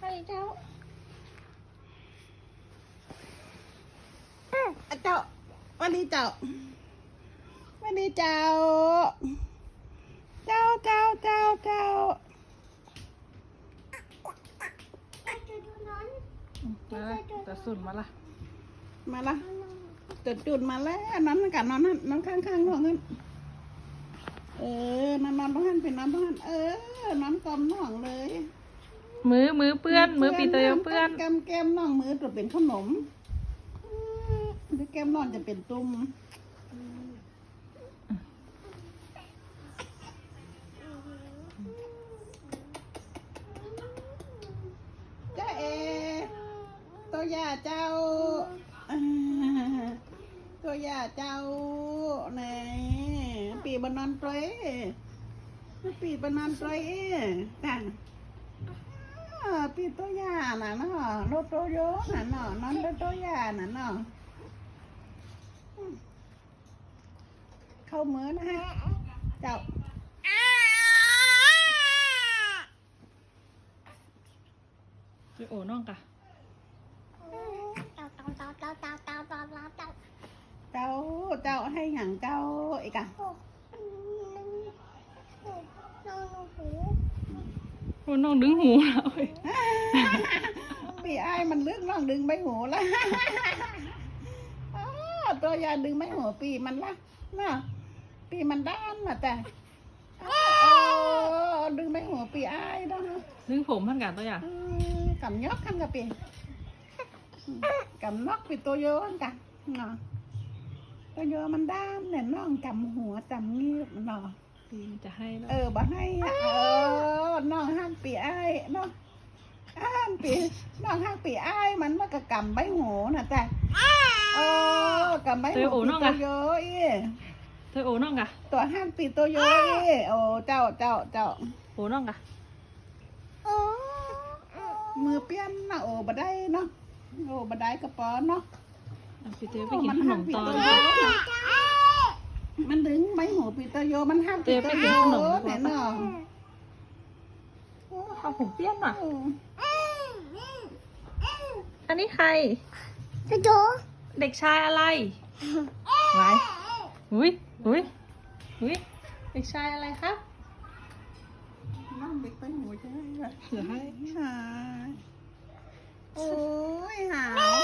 ให้เจ้าอะเจ้าวันนี้เจ้าวันนี้เจ้า เจ้าเจ้าเจ้าเจ้ามาละแต่สุดมาละมาละจุดจุดมาแล้วนอนกันนอนนั่นนอนข้างข้างๆนอนนั่นเออนอนนอนบ้านเป็นนอนบ้านเออนอนกอมน่องเลย มือมือเปื้อน มือปีเตยเปื้อนแก้มแก้มน่องมือตัวเป็นขนมหรือแก้มน่องจะเป็นตุ้มเจ้าเอตัวยาเจ้าอ่าตัวยาเจ้าไหนปีบานอนเตยปีบานอนเตยต่าง อ่าปีตัวยาน่ะเนาะรถโตโยน่ะเนาะนอนรถโตยาน่ะเนาะอืมเข้ามือนะฮะเจ้าไปโอ้น้องกะเจ้าเจ้าให้หยังเจ้าอีกอะ โอ้น้องดึงหูแล้วเว้ยปีไอ้ายมันเลือกน้องดึงใบหูละอ้าวตัวยาดึงใบหูปีมันละน่ะปีมันด้านน่ะแต่อ้าวดึงใบหูปีไอ้ายเนาะดึงผมท่านกันตัวอย่าง อืมกำยอกขันกับปีอืมกำนอกปีตัวโยนกันเนาะตัวโยมันด้านเนี่ยน้องกำหัวจำงีบเนาะปีมันจะให้แล้วเออบ่ให้อะเออน้องห้าม ปีไอ้ายเนาะห้ามปีน้องห้ามปีไอ้ายมันมันก็กำใบหูน่ะแต่เออกำใบหูปีตัวโยอีเธอโอ้น้องกะตัวห้ามปีตัวโยอีโอ้เจ้าเจ้าเจ้าโอ้น้องกะมือเปี้ยนนะโอ้บ่ได้เนาะโอ้บ่ได้กระป๋อเนาะเอาปีเตยไปกินขนมตอนโอ้มันดึงใบหูปีตัวโยมันห้ามปีตัวโยเนี่ยเนาะ เอาผมเปี้ยนหน่อยอืมอันนี้ใครเด็กชายอะไรไว้อุ้ยอุ้ยอุ้ยเด็กชายอะไรครับน้องเด็กไปหูใช่ไหมเดี๋ยวให้หาโอ้ยหาวโอ้ยเจ้า